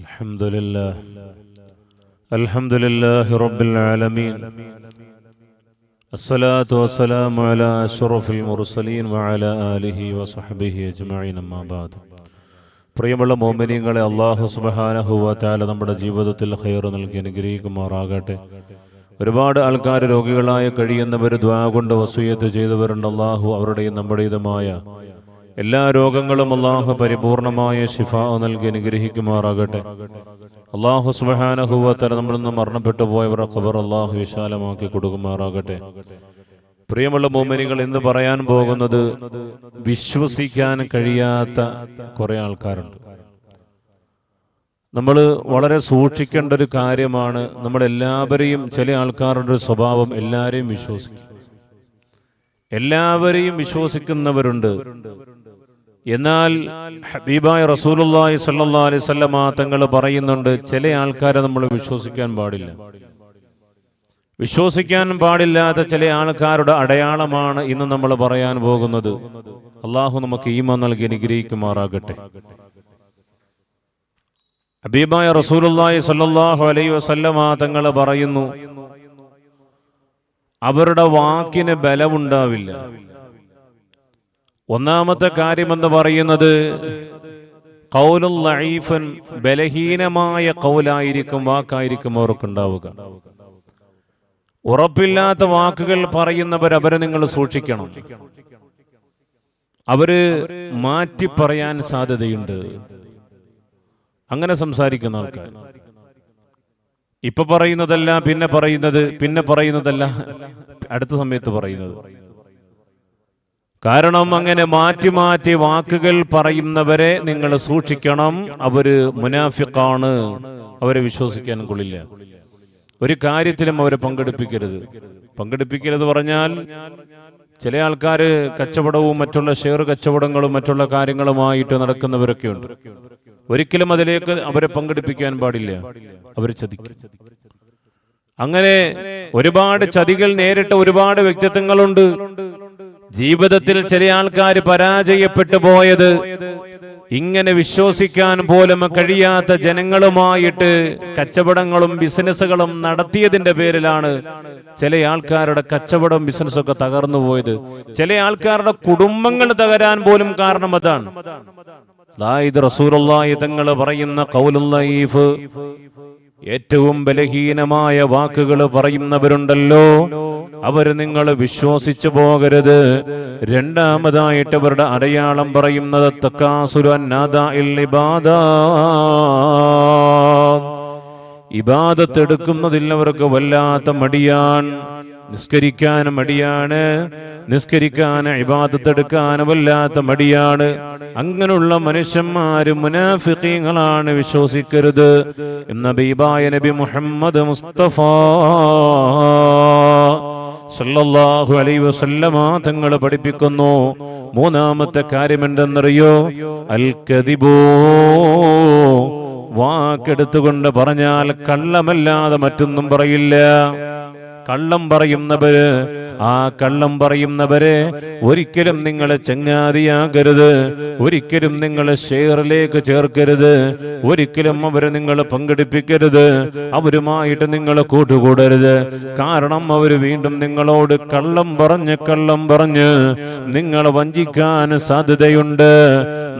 الحمد لله الحمد لله رب العالمين الصلاة والسلام على أشرف المرسلين وعلى آله وصحبه أجمعين أما بعد പ്രിയമുള്ള മോമിനിയങ്ങളെ അള്ളാഹു സുബഹാനഹുവ താല നമ്മുടെ ജീവിതത്തിൽ ഹൈർ നൽകി അനുഗ്രഹിക്കുമാറാകട്ടെ ഒരുപാട് ആൾക്കാർ രോഗികളായി കഴിയുന്നവർ ദ്വാ കൊണ്ട് വസൂയത്ത് ചെയ്തവരുണ്ട് അള്ളാഹു അവരുടെയും നമ്മുടേതുമായ എല്ലാ രോഗങ്ങളും അള്ളാഹു പരിപൂർണമായ ശിഫ നൽകി അനുഗ്രഹിക്കുമാറാകട്ടെ. അള്ളാഹു സുബാനഹുവത്തര നമ്മളിൽ നിന്ന് മരണപ്പെട്ടു പോയവരുടെ ഖബർ അള്ളാഹു വിശാലമാക്കി കൊടുക്കുമാറാകട്ടെ. പ്രിയമുള്ള മോമിനികൾ ഇന്ന് പറയാൻ പോകുന്നത് വിശ്വസിക്കാൻ കഴിയാത്ത കുറെ ആൾക്കാരുണ്ട്. നമ്മൾ വളരെ സൂക്ഷിക്കേണ്ട ഒരു കാര്യമാണ് നമ്മളെല്ലാവരെയും ചില ആൾക്കാരുടെ ഒരു സ്വഭാവം എല്ലാവരെയും വിശ്വസിക്കും. എല്ലാവരെയും വിശ്വസിക്കുന്നവരുണ്ട്. എന്നാൽ ഹബീബായ റസൂലുള്ളാഹി സ്വല്ലല്ലാഹി അലൈഹി വസല്ലമ തങ്ങൾ പറയുന്നുണ്ട് ചില ആൾക്കാരെ നമ്മൾ വിശ്വസിക്കാൻ പാടില്ല. വിശ്വസിക്കാൻ പാടില്ലാത്ത ചില ആൾക്കാരുടെ അടയാളമാണ് ഇന്ന് നമ്മൾ പറയാൻ പോകുന്നത്. അള്ളാഹു നമുക്ക് ഈമ നൽകി അനുഗ്രഹിക്കുമാറാകട്ടെ. ഹബീബായ റസൂലുള്ളാഹി സ്വല്ലല്ലാഹു അലൈഹി വസല്ലമ തങ്ങൾ പറയുന്നു അവരുടെ വാക്കിന് ബലമുണ്ടാവില്ല. ഒന്നാമത്തെ കാര്യമെന്ന് പറയുന്നത് കൗലുൽ ലഈഫൻ ബലഹീനമായ കൗലായിരിക്കും വാക്കായിരിക്കും അവർക്കുണ്ടാവുക. ഉറപ്പില്ലാത്ത വാക്കുകൾ പറയുന്നവർ അവരെ നിങ്ങൾ സൂക്ഷിക്കണം. അവർ മാറ്റി പറയാൻ സാധ്യതയുണ്ട്. അങ്ങനെ സംസാരിക്കുന്ന ആൾക്കാർ. ഇപ്പൊ പറയുന്നതല്ല പിന്നെ പറയുന്നത് പിന്നെ പറയുന്നതല്ല അടുത്ത സമയത്ത് പറയുന്നത്. കാരണം അങ്ങനെ മാറ്റി മാറ്റി വാക്കുകൾ പറയുന്നവരെ നിങ്ങൾ സൂക്ഷിക്കണം. അവർ മുനാഫിക്കാണ് അവരെ വിശ്വസിക്കാൻ കൊള്ളില്ല. ഒരു കാര്യത്തിലും അവരെ പങ്കെടുപ്പിക്കരുത്. പങ്കെടുപ്പിക്കരുത് പറഞ്ഞാൽ ചില ആൾക്കാർ കച്ചവടവും മറ്റുള്ള ഷെയർ കച്ചവടങ്ങളും മറ്റുള്ള കാര്യങ്ങളുമായിട്ട് നടക്കുന്നവരൊക്കെ ഉണ്ട്. ഒരിക്കലും അതിലേക്ക് അവരെ പങ്കെടുപ്പിക്കാൻ പാടില്ല. അവർ ചതിക്കും. അങ്ങനെ ഒരുപാട് ചതികൾ നേരിട്ട ഒരുപാട് വ്യക്തിത്വങ്ങളുണ്ട്. ജീവിതത്തിൽ ചില ആൾക്കാർ പരാജയപ്പെട്ടു പോയത് ഇങ്ങനെ വിശ്വസിക്കാൻ പോലും കഴിയാത്ത ജനങ്ങളുമായിട്ട് കച്ചവടങ്ങളും ബിസിനസ്സുകളും നടത്തിയതിന്റെ പേരിലാണ് ചില ആൾക്കാരുടെ കച്ചവടം ബിസിനസ്സൊക്കെ തകർന്നു പോയത്. ചില ആൾക്കാരുടെ കുടുംബങ്ങൾ തകരാൻ പോലും കാരണം അതാണ്. ഇത് റസൂലുള്ളാഹി തങ്ങൾ പറയുന്ന ഖൗലുല്ലൈഫ് ഏറ്റവും ബലഹീനമായ വാക്കുകൾ പറയുന്നവരുണ്ടല്ലോ. അവർ നിങ്ങൾ വിശ്വസിച്ചു പോകരുത്. രണ്ടാമതായിട്ട് അവരുടെ അടയാളം പറയുന്നത് ഇബാദത്ത് എടുക്കുന്നതിൽ അവർക്ക് വല്ലാത്ത മടിയാൻ നിസ്കരിക്കാൻ മടിയാണ്. നിസ്കരിക്കാൻ ഇബാദത്തെടുക്കാൻ വല്ലാത്ത മടിയാണ്. അങ്ങനെയുള്ള മനുഷ്യന്മാര് മുനാഫിഖീങ്ങളാണ് വിശ്വസിക്കരുത്. എന്ന ബീബായ നബി മുഹമ്മദ് മുസ്തഫ സല്ലല്ലാഹു അലൈഹി വസല്ലമ തങ്ങൾ പഠിപ്പിക്കുന്നു. മൂന്നാമത്തെ കാര്യം എന്തെന്നറിയോ? അൽ കദിബോ വാക്കെടുത്തുകൊണ്ട് പറഞ്ഞാൽ കള്ളമല്ലാതെ മറ്റൊന്നും പറയില്ല. കള്ളം പറയുന്നവര്. ആ കള്ളം പറയുന്നവരെ ഒരിക്കലും നിങ്ങൾ ചങ്ങാതിയാകരുത് ഒരിക്കലും നിങ്ങൾ ഷെയറിലേക്ക് ചേർക്കരുത്. ഒരിക്കലും അവരെ നിങ്ങൾ പങ്കെടുപ്പിക്കരുത്. അവരുമായിട്ട് നിങ്ങൾ കൂട്ടുകൂടരുത്. കാരണം അവർ വീണ്ടും നിങ്ങളോട് കള്ളം പറഞ്ഞ് കള്ളം പറഞ്ഞ് നിങ്ങളെ വഞ്ചിക്കാൻ സാധ്യതയുണ്ട്.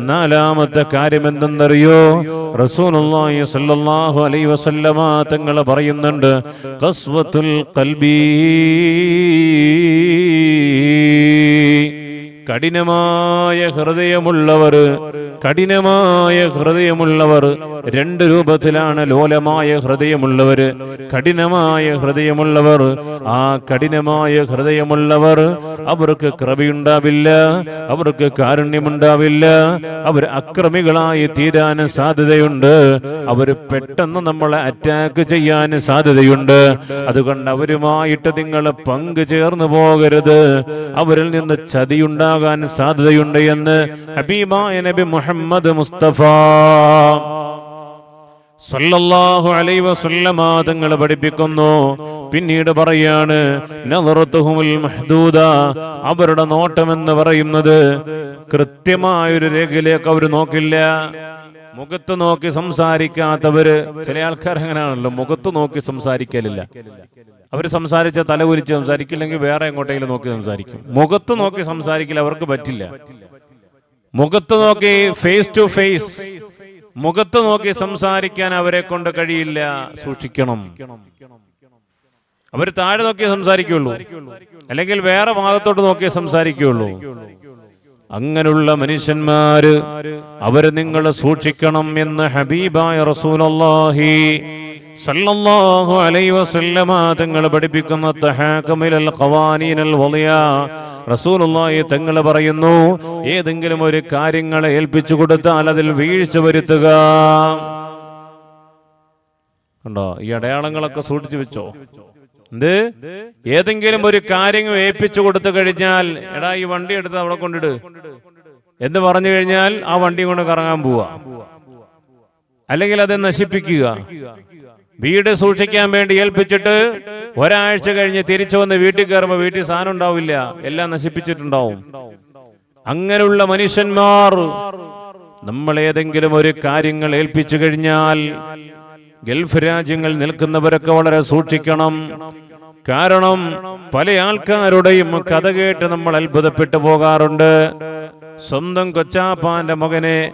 നാലാമത്തെ കാര്യം എന്തെന്നറിയോ? റസൂലുള്ളാഹി സ്വല്ലല്ലാഹു അലൈഹി വസല്ലമ തങ്ങൾ പറയുന്നുണ്ട് ഖസ്വത്തുൽ ഖൽബി കഠിനമായ ഹൃദയമുള്ളവർ കഠിനമായ ഹൃദയമുള്ളവർ രണ്ട് രൂപത്തിലാണ് ലോലമായ ഹൃദയമുള്ളവർ. കഠിനമായ ഹൃദയമുള്ളവർ ആ കഠിനമായ ഹൃദയമുള്ളവർ അവർക്ക് കൃപയുണ്ടാവില്ല അവർക്ക് കാരുണ്യമുണ്ടാവില്ല അവർ അക്രമികളായി തീരാൻ സാധ്യതയുണ്ട് അവർ പെട്ടെന്ന് നമ്മളെ അറ്റാക്ക് ചെയ്യാൻ സാധ്യതയുണ്ട്. അതുകൊണ്ട് അവരുമായിട്ട് നിങ്ങൾ പങ്കു ചേർന്ന് പോകരുത്. അവരിൽ നിന്ന് ചതിയുണ്ടാകാൻ സാധ്യതയുണ്ട് എന്ന് ഹബീബായ നബി മുഹമ്മദ് മുസ്തഫ. സല്ലല്ലാഹു അലൈഹി വസല്ലമ തങ്ങൾ പഠിപ്പിക്കുന്നു. പിന്നീട് പറയാണ് മഹ്ദൂദ. അവരുടെ നോട്ടം എന്ന് പറയുന്നത് കൃത്യമായൊരു രേഖയിലേക്ക് അവർ നോക്കില്ല. മുഖത്ത് നോക്കി സംസാരിക്കാത്തവര് ചില ആൾക്കാർ അങ്ങനെയാണല്ലോ മുഖത്ത് നോക്കി സംസാരിക്കലില്ല. അവർ സംസാരിച്ച തല കുരിച്ച് സംസാരിക്കില്ലെങ്കിൽ വേറെ എങ്ങോട്ടെങ്കിലും നോക്കി സംസാരിക്കും. മുഖത്ത് നോക്കി സംസാരിക്കില്ല അവർക്ക് പറ്റില്ല. മുഖത്ത് നോക്കി ഫേസ് ടു ഫേസ് മുഖത്ത് നോക്കി സംസാരിക്കാൻ അവരെ കൊണ്ട് കഴിയില്ല. സൂക്ഷിക്കണം. അവർ താഴെ നോക്കി സംസാരിക്കുള്ളൂ. അല്ലെങ്കിൽ വേറെ ഭാഗത്തോട്ട് നോക്കി സംസാരിക്കുള്ളൂ. അങ്ങനെയുള്ള മനുഷ്യന്മാര് അവർ നിങ്ങൾ സൂക്ഷിക്കണം എന്ന് ഹബീബായ റസൂലുള്ളാഹി സല്ലല്ലാഹു അലൈഹി വസല്ലമ തങ്ങൾ പഠിപ്പിക്കുന്ന തഹാകമിലൽ ഖവാനീനൽ വലിയ റസൂലുള്ളാഹി തങ്ങൾ പറയുന്നു ഏതെങ്കിലും ഒരു കാര്യങ്ങളെ ഏൽപ്പിച്ചു കൊടുത്താൽ അതിൽ വീഴ്ച വരുത്തുക. കണ്ടോ? ഈ അടയാളങ്ങളൊക്കെ സൂക്ഷിച്ചു വെച്ചോ? എന്ത്? ഏതെങ്കിലും ഒരു കാര്യം ഏൽപ്പിച്ചു കൊടുത്തു കഴിഞ്ഞാൽ എടാ ഈ വണ്ടി എടുത്ത് അവിടെ കൊണ്ടിട്. എന്ന് പറഞ്ഞു കഴിഞ്ഞാൽ ആ വണ്ടി കൊണ്ട് കറങ്ങാൻ പോവാ. അല്ലെങ്കിൽ അത് നശിപ്പിക്കുക. വീട് സൂക്ഷിക്കാൻ വേണ്ടി ഏൽപ്പിച്ചിട്ട് ഒരാഴ്ച കഴിഞ്ഞ് തിരിച്ചു വന്ന് വീട്ടിൽ കയറുമ്പോൾ വീട്ടിൽ സാധനം ഉണ്ടാവില്ല. എല്ലാം നശിപ്പിച്ചിട്ടുണ്ടാവും. അങ്ങനെയുള്ള മനുഷ്യന്മാർ നമ്മൾ ഏതെങ്കിലും ഒരു കാര്യങ്ങൾ ഏൽപ്പിച്ചു കഴിഞ്ഞാൽ ഗൾഫ് രാജ്യങ്ങൾ നിൽക്കുന്നവരൊക്കെ വളരെ സൂക്ഷിക്കണം. കാരണം പല ആൾക്കാരുടെയും കഥ കേട്ട് നമ്മൾ അത്ഭുതപ്പെട്ടു പോകാറുണ്ട്. സ്വന്തം കൊച്ചാപ്പാന്റെ മകനെ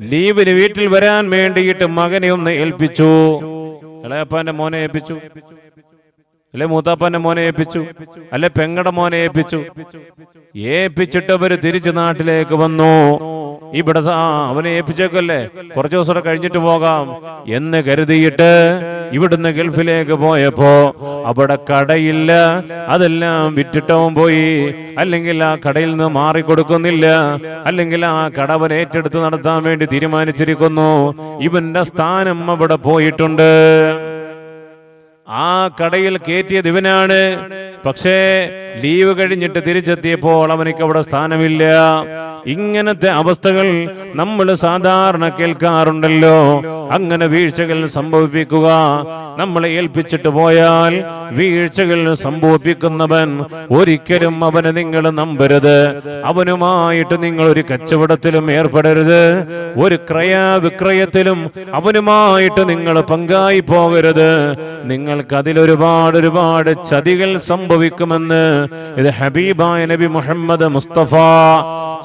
ലീവിന് വീട്ടിൽ വരാൻ വേണ്ടിയിട്ട് മകനെ ഒന്ന് ഏൽപ്പിച്ചു. ഇളയപ്പാന്റെ മോനെ ഏൽപ്പിച്ചു? അല്ലെ മൂത്താപ്പാന്റെ മോനെ ഏൽപ്പിച്ചു? അല്ലെ പെങ്ങടെ മോനെ ഏൽപ്പിച്ചു? ഏൽപ്പിച്ചിട്ട് അവർ തിരിച്ചു നാട്ടിലേക്ക് വന്നു. ഇവിടെ അവനെ ഏൽപ്പിച്ചേക്കല്ലേ? കുറച്ചു ദിവസം കഴിഞ്ഞിട്ട് പോകാം എന്ന് കരുതിയിട്ട് ഇവിടുന്ന് ഗൾഫിലേക്ക് പോയപ്പോ അവിടെ കടയില്ല. അതെല്ലാം വിറ്റിട്ടവൻ പോയി. അല്ലെങ്കിൽ ആ കടയിൽ നിന്ന് മാറിക്കൊടുക്കുന്നില്ല. അല്ലെങ്കിൽ ആ കട അവൻ ഏറ്റെടുത്ത് നടത്താൻ വേണ്ടി തീരുമാനിച്ചിരിക്കുന്നു. ഇവന്റെ സ്ഥാനം അവിടെ പോയിട്ടുണ്ട്. ആ കടയിൽ കയറ്റിയത് ഇവനാണ്. പക്ഷേ ലീവ് കഴിഞ്ഞിട്ട് തിരിച്ചെത്തിയപ്പോൾ അവനിക്ക് അവിടെ സ്ഥാനമില്ല. ഇങ്ങനത്തെ അവസ്ഥകൾ നമ്മൾ സാധാരണ കേൾക്കാറുണ്ടല്ലോ. അങ്ങനെ വീഴ്ചകൾ സംഭവിപ്പിക്കുക നമ്മളെ ഏൽപ്പിച്ചിട്ട് പോയാൽ വീഴ്ചകൾ സംഭവിപ്പിക്കുന്നവൻ ഒരിക്കലും അവനെ നിങ്ങൾ നമ്പരുത്. അവനുമായിട്ട് നിങ്ങൾ ഒരു കച്ചവടത്തിലും ഏർപ്പെടരുത്. ഒരു ക്രയ വിക്രയത്തിലും അവനുമായിട്ട് നിങ്ങൾ പങ്കായി പോകരുത്. നിങ്ങൾക്ക് അതിലൊരുപാട് ഒരുപാട് ചതികൾ സംഭവിക്കുമെന്ന് ഇത് ഹബീബായ നബി മുഹമ്മദ് മുസ്തഫ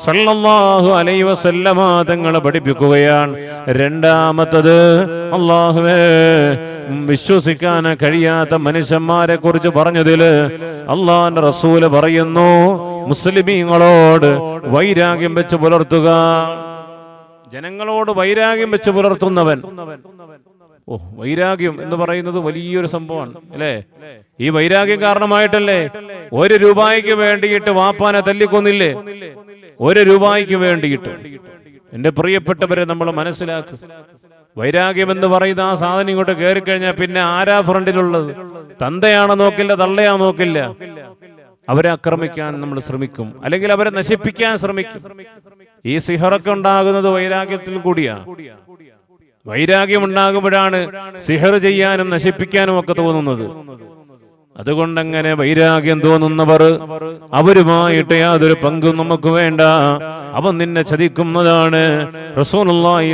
സല്ലല്ലാഹു അലൈഹി വസല്ലമ തങ്ങളെ പഠിപ്പിക്കുകയാണ്. രണ്ടാമത്തത് അള്ളാഹുവേ വിശ്വസിക്കാൻ കഴിയാത്ത മനുഷ്യന്മാരെ കുറിച്ച് പറഞ്ഞതിൽ അള്ളാന്റെ റസൂൽ പറയുന്നു മുസ്ലിമീങ്ങളോട് വൈരാഗ്യം വെച്ച് പുലർത്തുക. ജനങ്ങളോട് വൈരാഗ്യം വെച്ച് പുലർത്തുന്നവൻ. ഓ വൈരാഗ്യം എന്ന് പറയുന്നത് വലിയൊരു സംഭവമാണ് അല്ലേ? ഈ വൈരാഗ്യം കാരണമായിട്ടല്ലേ ഒരു രൂപയ്ക്ക് വേണ്ടിയിട്ട് വാപ്പാനെ തല്ലിക്കൊന്നില്ലേ? ഒരു രൂപയ്ക്ക് വേണ്ടിയിട്ട്. എന്റെ പ്രിയപ്പെട്ടവരെ നമ്മൾ മനസ്സിലാക്കുക വൈരാഗ്യം എന്ന് പറയുന്ന ആ സാധനം ഇങ്ങോട്ട് കയറി കഴിഞ്ഞാൽ പിന്നെ ആരാ ഫ്രണ്ടിലുള്ളത്? തന്തയാണോ നോക്കില്ല തള്ളയാ നോക്കില്ല? അവരെ ആക്രമിക്കാൻ നമ്മൾ ശ്രമിക്കും. അല്ലെങ്കിൽ അവരെ നശിപ്പിക്കാൻ ശ്രമിക്കും. ഈ സിഹറൊക്കെ ഉണ്ടാകുന്നത് വൈരാഗ്യത്തിൽ കൂടിയാണ് വൈരാഗ്യം ഉണ്ടാകുമ്പോഴാണ് സിഹർ ചെയ്യാനും നശിപ്പിക്കാനും ഒക്കെ തോന്നുന്നത്. അതുകൊണ്ടങ്ങനെ വൈരാഗ്യം തോന്നുന്നവർ അവരുമായിട്ട് യാതൊരു പങ്കും നമുക്ക് വേണ്ട. അവൻ നിന്നെ ചതിക്കുന്നതാണ്. റസൂലുള്ളാഹി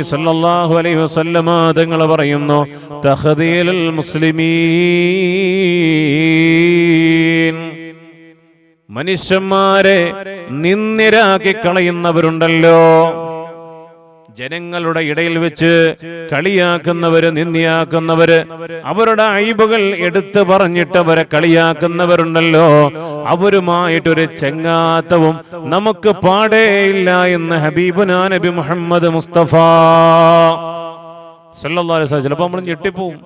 അലൈഹി വസല്ലമ തങ്ങൾ പറയുന്നു മുസ്ലിമീൻ. മനുഷ്യന്മാരെ നിന്ദിരാക്കി കളയുന്നവരുണ്ടല്ലോ ജനങ്ങളുടെ ഇടയിൽ വെച്ച് കളിയാക്കുന്നവര് നിന്ദിയാക്കുന്നവര് അവരുടെ അയിബുകൾ എടുത്തു പറഞ്ഞിട്ടവരെ കളിയാക്കുന്നവരുണ്ടല്ലോ. അവരുമായിട്ടൊരു ചെങ്ങാത്തവും നമുക്ക് പാടേയില്ല എന്ന് ഹബീബുനാ നബി മുഹമ്മദ് മുസ്തഫ. വസല്ലം. ചിലപ്പോൾ നമ്മൾ ഞെട്ടിപ്പോവും.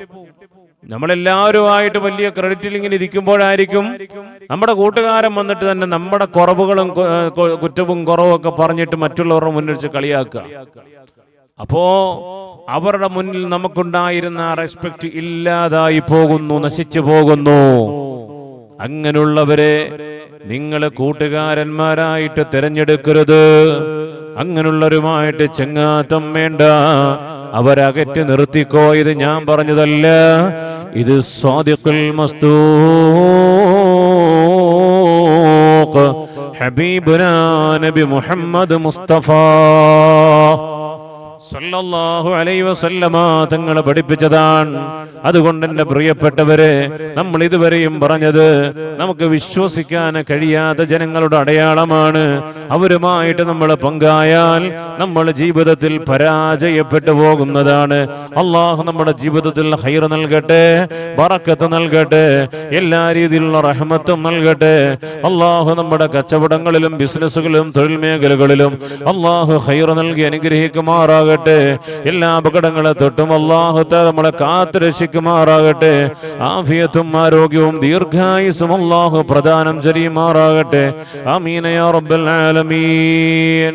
നമ്മളെല്ലാവരുമായിട്ട് വലിയ ക്രെഡിറ്റിൽ ഇങ്ങനെ ഇരിക്കുമ്പോഴായിരിക്കും നമ്മുടെ കൂട്ടുകാരൻ വന്നിട്ട് തന്നെ നമ്മുടെ കുറവുകളും കുറ്റവും കുറവും ഒക്കെ പറഞ്ഞിട്ട് മറ്റുള്ളവരുടെ മുന്നിൽ വെച്ച് കളിയാക്കുക. അപ്പോ അവരുടെ മുന്നിൽ നമുക്കുണ്ടായിരുന്ന റെസ്പെക്ട് ഇല്ലാതായി പോകുന്നു നശിച്ചു പോകുന്നു. അങ്ങനെയുള്ളവരെ നിങ്ങൾ കൂട്ടുകാരന്മാരായിട്ട് തിരഞ്ഞെടുക്കരുത്. അങ്ങനെയുള്ളവരുമായിട്ട് ചെങ്ങാത്തം വേണ്ട. അവരകറ്റി നിർത്തിക്കോ ഇത് ഞാൻ പറഞ്ഞതല്ല. ഇത് സ്വാദിഖുൽ മസ്തൂഖ് ഹബീബുനാ നബി മുഹമ്മദ് മുസ്തഫ. സല്ലല്ലാഹു അലൈഹി വസല്ലമ തങ്ങൾ പഠിപ്പിച്ചതാണ്. അതുകൊണ്ട് എന്റെ പ്രിയപ്പെട്ടവരെ നമ്മൾ ഇതുവരെയും പറഞ്ഞത് നമുക്ക് വിശ്വസിക്കാൻ കഴിയാത്ത ജനങ്ങളുടെ അടയാളമാണ്. അവരുമായിട്ട് നമ്മൾ പങ്കായാൽ നമ്മൾ ജീവിതത്തിൽ പരാജയപ്പെട്ടു പോകുന്നതാണ്. അള്ളാഹു നമ്മുടെ ജീവിതത്തിൽ ഹൈർ നൽകട്ടെ ബറക്കത്ത് നൽകട്ടെ എല്ലാ രീതിയിലുള്ള റഹ്മത്തും നൽകട്ടെ. അള്ളാഹു നമ്മുടെ കച്ചവടങ്ങളിലും ബിസിനസ്സുകളിലും തൊഴിൽ മേഖലകളിലും അള്ളാഹു ഹൈർ നൽകി അനുഗ്രഹിക്കുമാറാകട്ടെ. എല്ലാ അപകടങ്ങളെ തൊട്ടും അള്ളാഹു നമ്മളെ കാത്തു രക്ഷിക്കുമാറാകട്ടെ ആഫിയത്തും ആരോഗ്യവും ദീർഘായുസും അള്ളാഹു പ്രദാനം ചെയ്യുമാറാകട്ടെ അമീനയാ റബ്ബൽ ആലമീൻ.